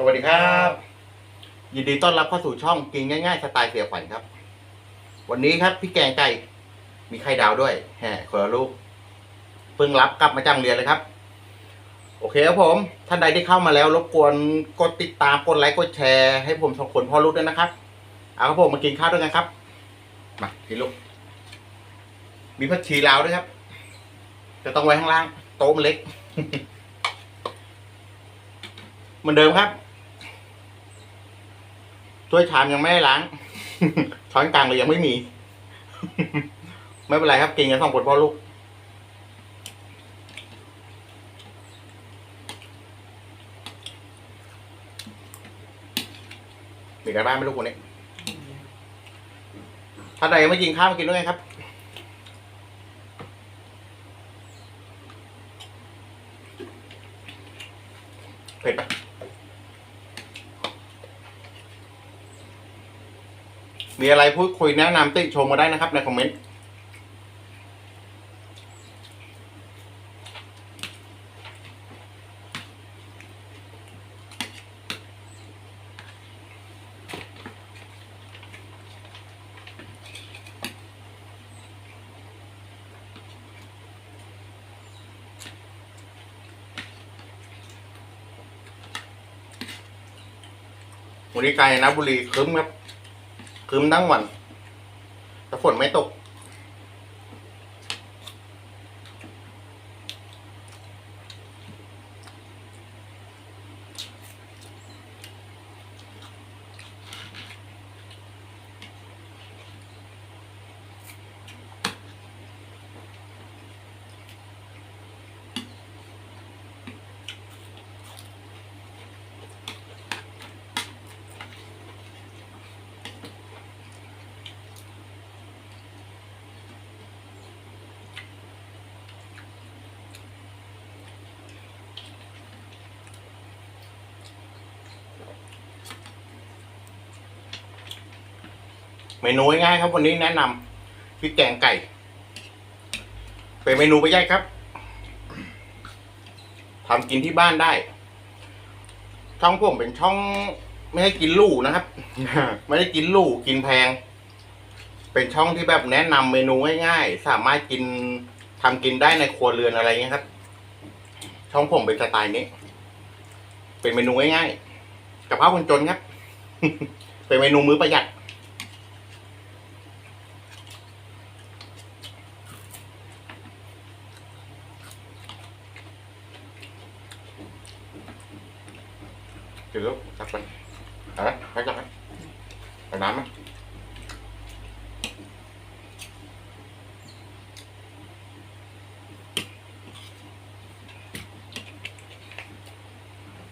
สวัสดีครับ ยินดีต้อนรับเข้าสู่ช่องกินง่ายๆสไตล์เสียขวัญครับ วันนี้ครับพี่แกงไก่มีไข่ดาวด้วยแหมคนละลูกเพิ่งรับกลับมาจากโรงเรียนเลยครับ โอเคครับผม ท่านใดที่เข้ามาแล้ว รบกวนกดติดตามกดไลค์กดแชร์ให้ผมสองคนพ่อลูกด้วยนะครับ เอาครับผมมากินข้าวด้วยกันครับมากินลูกมีผักชีลาวด้วยครับจะต้องไว้ข้างล่างโต๊ะมันเล็ก เหมือนเดิมครับ ถ้วยชามยังไม่ได้ล้าง ช้อนกลางเลยยังไม่มี ไม่เป็นไรครับกินกันสองคนพ่อลูก มีกันบ้านไหม่ลูกคนนี้ ถ้าใดไม่กินข้าวมากินด้วยไงครับเผ็ดปะ มีอะไรพูดคุยแนะนำติชมมาได้นะครับในคอมเมนต์วันนี้กาญจนบุรีคึ้มครับ คืมทั้งวันแต่ฝนไม่ตก เมนูง่ายๆครับ วันนี้แนะนำพริกแกงไก่ เป็นเมนูประหยัดครับทำกินที่บ้านได้ ช่องผมเป็นช่องไม่ให้กินหลู่นะครับ ไม่ได้กินหลู่กินแพง เป็นช่องที่แบบแนะนำเมนูง่ายๆ สามารถกินทำกินได้ในครัวเรือนอะไรเงี้ยครับ ช่องผมเป็นสไตล์นี้ เป็นเมนูง่ายๆกับข้าวคนจนครับ เป็นเมนูมื้อประหยัด เดี๋ยวตักไปเอาละไปตักไปเอาน้ำไหม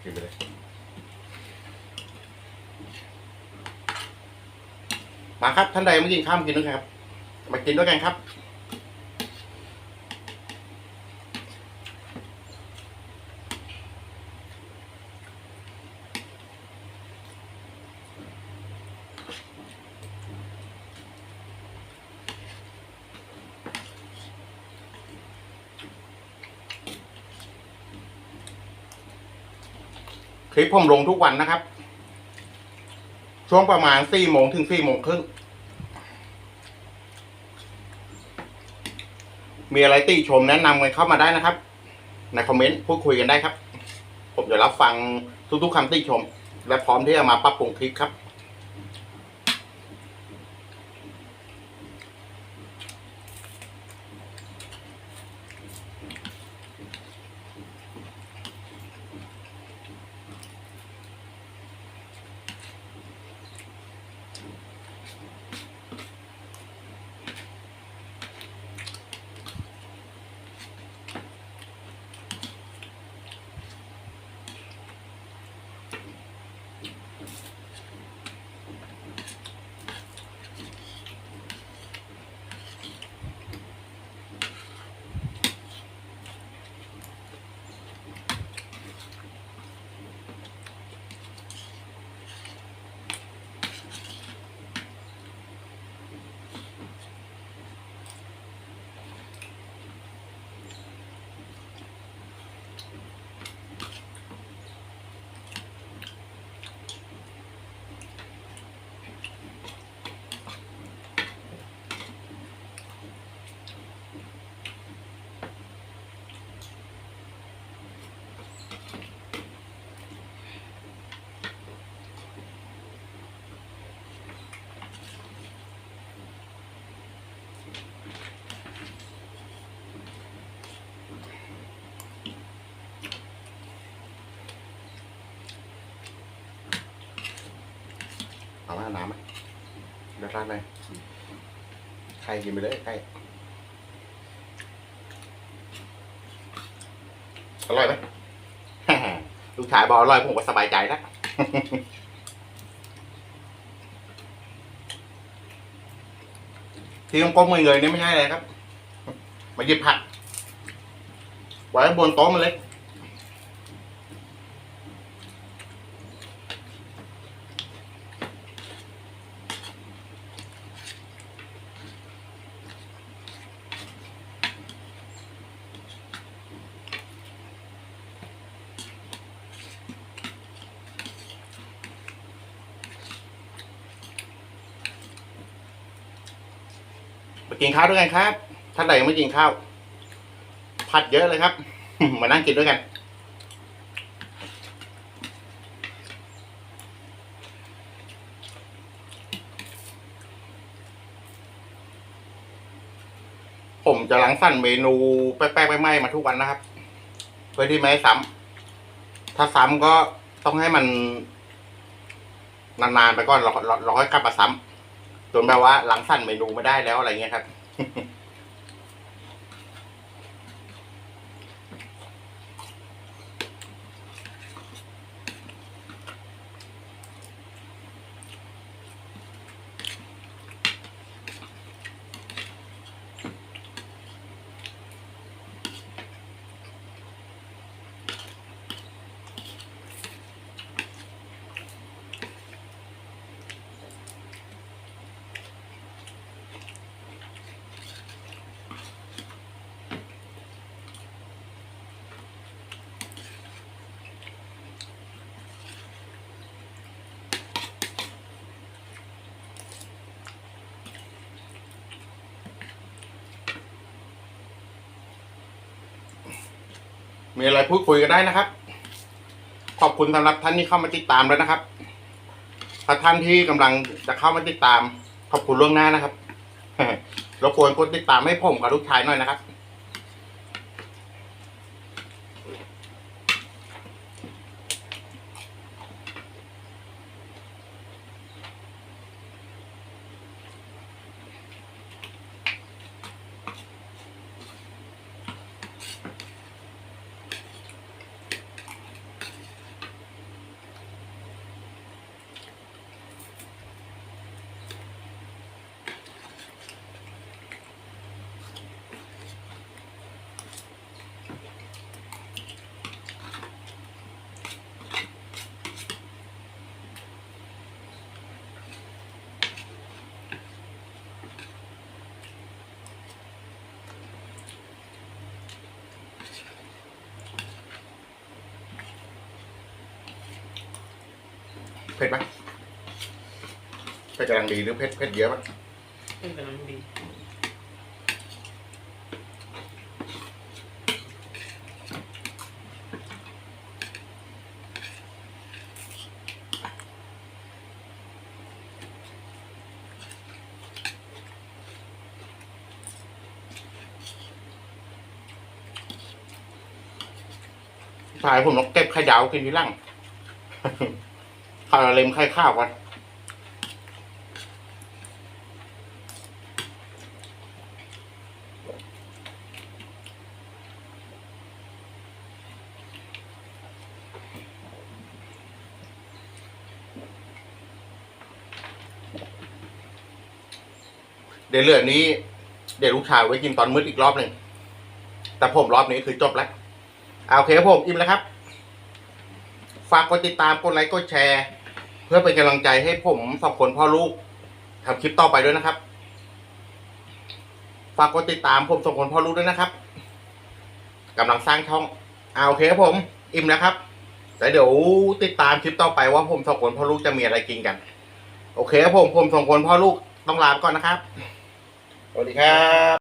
กินไปเลยมาครับท่านใดไม่กินข้าวมากินด้วยครับ มากินด้วยกันครับ ลิปผมลงทุกวันนะครับ ช่วงประมาณสี่โมงถึงสี่โมงครึ่งมีอะไรติชมแนะนำกันเข้ามาได้นะครับ ในคอมเมนต์พูดคุยกันได้ครับ ผมจะรับฟังทุกๆคำติชม และพร้อมที่จะมาปรับปรุงคลิปครับ เอาไหมเอาน้ำไหมเดี๋ยวราดเลยใครกินไปเลยใครอร่อยไหม ลูกชายบอกอร่อยผมก็สบายใจแล้วที่ต้องก้มมือเลยนี่ไม่ใช่อะไรครับ มาหยิบผักไว้บนโต๊ะมันเล็ก มากินข้าวด้วยกันครับ ท่านใดยังไม่กินข้าว ผัดเยอะเลยครับ มานั่งกินด้วยกันผมจะลังสั่นเมนูแป๊กๆไม่ๆมาทุกวันนะครับ เพื่อที่ไม่ให้ซ้ำถ้าซ้ำก็ต้องให้มัน นานๆไปก่อนเราเราเราค่อยกลับมาซ้ำ จนแบบว่าหลังสั่นเมนูไม่ได้แล้วอะไรเงี้ยครับ มีอะไรพูดคุยกันได้นะครับ ขอบคุณสำหรับท่านที่เข้ามาติดตามแล้วนะครับถ้าท่านที่กำลังจะเข้ามาติดตาม ขอบคุณล่วงหน้านะครับรบกวนกดติดตามให้ผมกับลูกชายหน่อยนะครับ เผ็ดไหมเผ็ดกำลังดีหรือเผ็ดเผ็ดเยอะไหมเป็นกำลังดีชายผมต้องเก็บไข่ดาวกินที่หลัง ข้าวเล็มไข่ข้าวกันเดี๋ยวเหลือนี้ เดี๋ยวลูกชายไว้กินตอนมืดอีกรอบหนึ่ง แต่ผมรอบนี้คือจบแล้วเอาโอเคผมอิ่มแล้วครับ ฝากกดติดตามกดไลค์กดแชร์ เพื่อเป็นกำลังใจให้ผมสองคนพ่อลูกทำคลิปต่อไปด้วยนะครับ ฝากกดติดตามผมสองคนพ่อลูกด้วยนะครับกำลังสร้างช่องเอาโอเคครับผม อิ่มแล้วครับแล้วเดี๋ยวติดตามคลิปต่อไปว่าผมสองคนพ่อลูกจะมีอะไรกินกัน โอเคครับผมผมสองคนพ่อลูกต้องลาไปก่อนนะครับ สวัสดีครับ